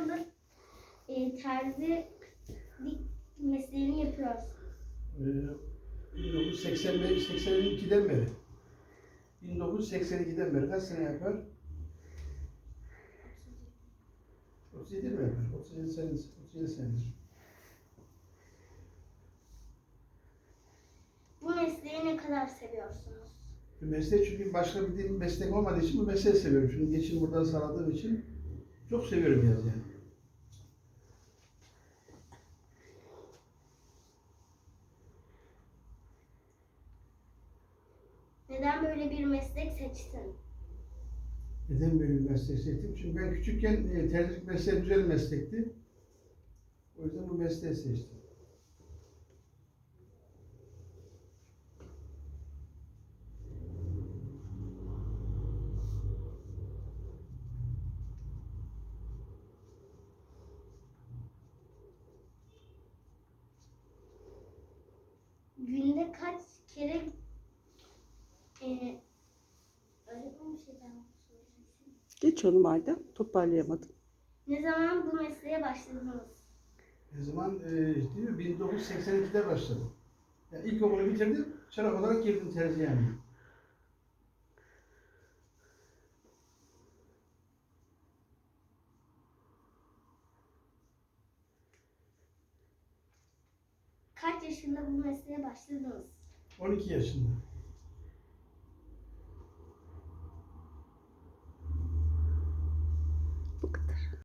yıldır e, terzilik mesleğini yapıyorsun? Ee, 1985 82'den beri. 1982'den beri kaç sene yapar? 37 mi yapar? 37 sene, 37 senedir. Bu mesleği ne kadar seviyorsunuz? Bir meslek çünkü başka bir meslek olmadığı için bu mesleği seviyorum. Şimdi geçim buradan sağladığım için çok seviyorum yaz yani. Neden böyle bir meslek seçtin? Neden böyle bir meslek seçtim? Çünkü ben küçükken e, tercih mesleği güzel meslekti. O yüzden bu mesleği seçtim. Günde kaç kere e, öyle bir şey daha. Geç onu madem. Toparlayamadım. Ne zaman bu mesleğe başladınız? Ne zaman e, değil mi? 1982'de başladım. Yani ilkokulu bitirdim, çırak olarak girdim terzi yani. Kaç yaşında bu mesleğe başladınız? 12 yaşında.